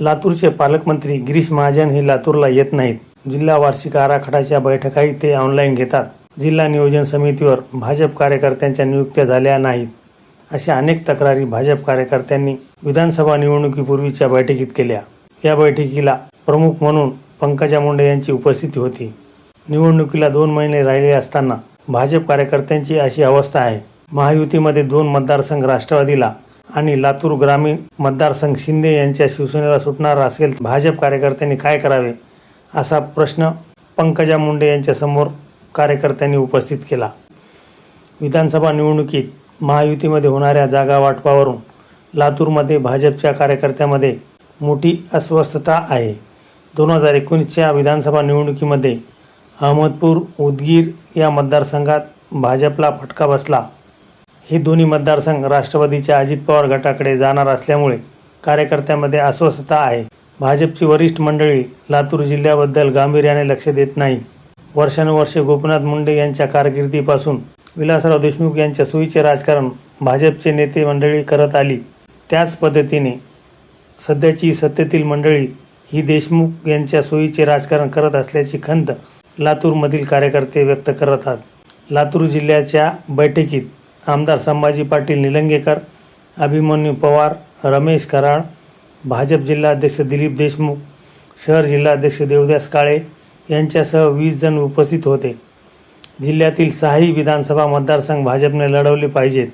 लातूरचे पालकमंत्री गिरीश महाजन हे लातूरला येत नाहीत. जिल्हा वार्षिक आराखडाच्या बैठकाही ते ऑनलाईन घेतात. जिल्हा नियोजन समितीवर भाजप कार्यकर्त्यांच्या नियुक्त्या झाल्या नाहीत अशा अनेक तक्रारी भाजप कार्यकर्त्यांनी विधानसभा निवडणुकीपूर्वीच्या बैठकीत केल्या. या बैठकीला प्रमुख म्हणून पंकजा मुंडे यांची उपस्थिती होती. निवडणुकीला दोन महिने राहिले असताना भाजप कार्यकर्त्यांची अशी अवस्था आहे. महायुतीमध्ये दोन मतदारसंघ राष्ट्रवादीला आणि लातूर ग्रामीण मतदारसंघ शिंदे यांच्या शिवसेनेला सुटणार असेल भाजप कार्यकर्त्यांनी काय करावे असा प्रश्न पंकजा मुंडे यांच्यासमोर कार्यकर्त्यांनी उपस्थित केला. विधानसभा निवडणुकीत महायुतीमध्ये होणाऱ्या जागा वाटपावरून लातूरमध्ये भाजपच्या कार्यकर्त्यामध्ये मोठी अस्वस्थता आहे. दोन हजार एकोणीसच्या विधानसभा निवडणुकीमध्ये अहमदपूर उदगीर या मतदारसंघात भाजपला फटका बसला. हे दोन्ही मतदारसंघ राष्ट्रवादीच्या अजित पवार गटाकडे जाणार असल्यामुळे कार्यकर्त्यांमध्ये अस्वस्थता आहे. भाजपची वरिष्ठ मंडळी लातूर जिल्ह्याबद्दल गांभीर्याने लक्ष देत नाही. वर्षानुवर्षे गोपीनाथ मुंडे यांच्या कारकिर्दीपासून विलासराव देशमुख यांच्या सोयीचे राजकारण भाजपचे नेते मंडळी करत आली. त्याच पद्धतीने सध्याची सत्तेतील मंडळी ही देशमुख यांच्या सोयीचे राजकारण करत असल्याची खंत लातूरमधील कार्यकर्ते व्यक्त करत आहेत. लातूर जिल्ह्याच्या बैठकीत आमदार संभाजी पाटील निलंगेकर अभिमन्यू पवार रमेश कराड भाजप जिल्हाध्यक्ष दिलीप देशमुख शहर जिल्हाध्यक्ष देवदास काळे यांच्यासह वीस जण उपस्थित होते. जिल्ह्यातील सहाही विधानसभा मतदारसंघ भाजपने लढवले पाहिजेत.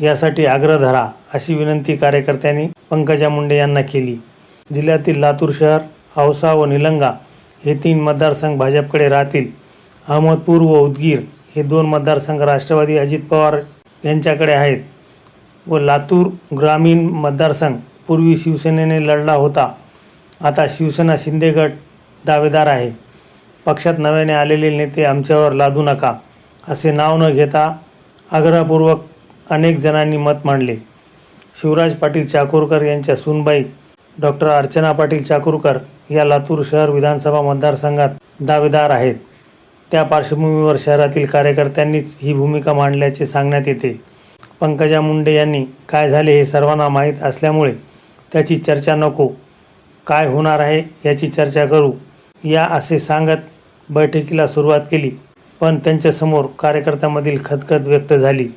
यासाठी आग्रह धरा अशी विनंती कार्यकर्त्यांनी पंकजा मुंडे यांना केली. जिल्ह्यातील लातूर शहर औसा व निलंगा हे तीन मतदारसंघ भाजपकडे राहतील. अहमदपूर व उदगीर हे दोन मतदारसंघ राष्ट्रवादी अजित पवार यांच्याकडे आहेत व लातूर ग्रामीण मतदारसंघ. पूर्वी शिवसेनेने लढला होता. आता शिवसेना शिंदे गट दावेदार आहे. पक्षात नव्याने आलेले नेते आमच्यावर लादू नका असे नाव न घेता आग्रहपूर्वक अनेक जणांनी मत मांडले. शिवराज पाटील चाकूरकर यांच्या सूनबाई डॉक्टर अर्चना पाटील चाकूरकर या लातूर शहर विधानसभा मतदारसंघात दावेदार आहेत. त्या पार्श्वभूमीवर शहरातील कार्यकर्त्यांनीच ही भूमिका मांडल्याचे सांगण्यात येते. पंकजा मुंडे यांनी काय झाले हे सर्वांना माहीत असल्यामुळे त्याची चर्चा नको. काय होणार आहे याची चर्चा करू. या असे सांगत बैठकीला सुरुवात केली पण त्यांच्यासमोर कार्यकर्त्यांमधील खदखद व्यक्त झाली.